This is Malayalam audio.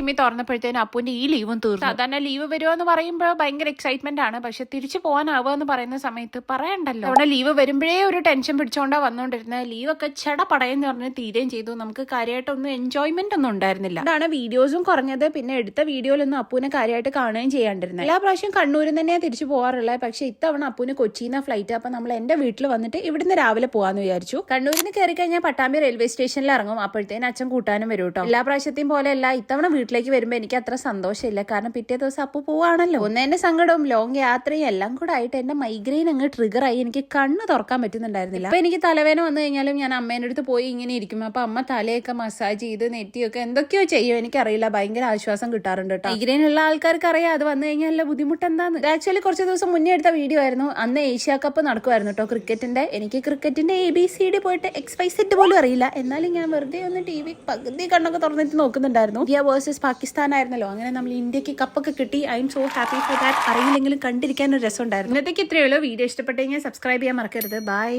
ചിമ്മി തുറന്നപ്പോഴത്തേനും അപ്പുവിന്റെ ഈ ലീവും തീർന്നു. സാധാരണ ലീവ് വരുമോ എന്ന് പറയുമ്പോൾ ഭയങ്കര എക്സൈറ്റ്മെന്റ് ആണ്. പക്ഷെ തിരിച്ചു പോകാനാവുക എന്ന് പറയുന്ന സമയത്ത് പറയണ്ടല്ലോ. അവിടെ ലീവ് വരുമ്പോഴേ ഒരു ടെൻഷൻ പിടിച്ചോണ്ടാ വന്നുകൊണ്ടിരുന്നത് ലീവൊക്കെ ചട പടയെന്ന് പറഞ്ഞ് തീരുകയും ചെയ്തു. നമുക്ക് കാര്യമായിട്ടൊന്നും എൻജോയ്മെന്റ് ഒന്നും ഉണ്ടായിരുന്നില്ല. അതാണ് വീഡിയോസും കുറഞ്ഞത്. പിന്നെ എടുത്ത വീഡിയോയിലൊന്നും അപ്പുവിനെ കാര്യമായിട്ട് കാണുകയും ചെയ്യാണ്ടിരുന്നത് എല്ലാ പ്രാവശ്യം കണ്ണൂരിൽ തന്നെയാണ് തിരിച്ചു പോകാറുള്ളത് പക്ഷെ ഇത്തവണ അപ്പുവിന് കൊച്ചിയിൽ നിന്ന് ഫ്ലൈറ്റ് അപ്പൊ നമ്മൾ എന്റെ വീട്ടിൽ വന്നിട്ട് ഇവിടുന്ന് രാവിലെ പോകാന്ന് വിചാരിച്ചു. കണ്ണൂരിന് കയറി കഴിഞ്ഞാൽ പട്ടാമ്പി റെയിൽവേ സ്റ്റേഷനിൽ ഇറങ്ങും. അപ്പോഴത്തേന് അച്ഛൻ കൂട്ടാനും വരും കേട്ടോ എല്ലാ പ്രാവശ്യത്തെയും പോലെ അല്ല ഇത്തവണ വീട്ടിലേക്ക് വരുമ്പോൾ എനിക്ക് അത്ര സന്തോഷമില്ല. കാരണം പിറ്റേ ദിവസം അപ്പു പോവാണല്ലോ. ഒന്ന് എന്റെ സങ്കടവും ലോങ് യാത്രയും എല്ലാം കൂടെ ആയിട്ട് എന്റെ മൈഗ്രെയിൻ അങ്ങ് ട്രിഗർ ആയി. എനിക്ക് കണ്ണ് തുറക്കാൻ പറ്റുന്നുണ്ടായിരുന്നില്ല. അപ്പൊ എനിക്ക് തലവേന വന്നു കഴിഞ്ഞാലും ഞാൻ അമ്മേന്റെ അടുത്ത് പോയി ഇങ്ങനെ ഇരിക്കും. അപ്പൊ അമ്മ തലയൊക്കെ മസാജ് ചെയ്ത് നെറ്റിയൊക്കെ എന്തൊക്കെയോ ചെയ്യും. എനിക്കറിയില്ല. ഭയങ്കര ആശ്വാസം കിട്ടാറുണ്ട് കേട്ടോ. മൈഗ്രെയിൻ ഉള്ള ആൾക്കാർക്ക് അറിയാം. അത് വന്നു കഴിഞ്ഞാൽ നല്ല ബുദ്ധിമുട്ട് എന്താന്ന് ആക്ച്വലി കുറച്ച് ദിവസം മുന്നേ എടുത്ത വീഡിയോ ആയിരുന്നു. അന്ന് ഏഷ്യ കപ്പ് നടക്കുമായിരുന്നു കേട്ടോ ക്രിക്കറ്റിന്റെ. എനിക്ക് ക്രിക്കറ്റിന്റെ എ ബി സി ഡി പോയിട്ട് എക്സ് വൈ സെറ്റ് പോലും അറിയില്ല. എന്നാലും ഞാൻ വെറുതെ ഒന്ന് ടി വി പകുതി കണ്ണൊക്കെ തുറന്നിട്ട് നോക്കുന്നുണ്ടായിരുന്നു. ഇന്ത്യ വേഴ്സസ് പാകിസ്ഥാൻ ആയിരുന്നല്ലോ അങ്ങനെ നമ്മൾ ഇന്ത്യയ്ക്ക് കപ്പൊക്കെ കിട്ടി. I'm so happy for that അറിയില്ലെങ്കിലും കണ്ടിരിക്കാൻ ഒരു രസമുണ്ടായിരുന്നു. ഇന്നത്തേക്ക് ഇത്രയേ ഉള്ളൂ. വീഡിയോ ഇഷ്ടപ്പെട്ടു കഴിഞ്ഞാൽ സബ്സ്ക്രൈബ് ചെയ്യാൻ മറക്കരുത്. ബൈ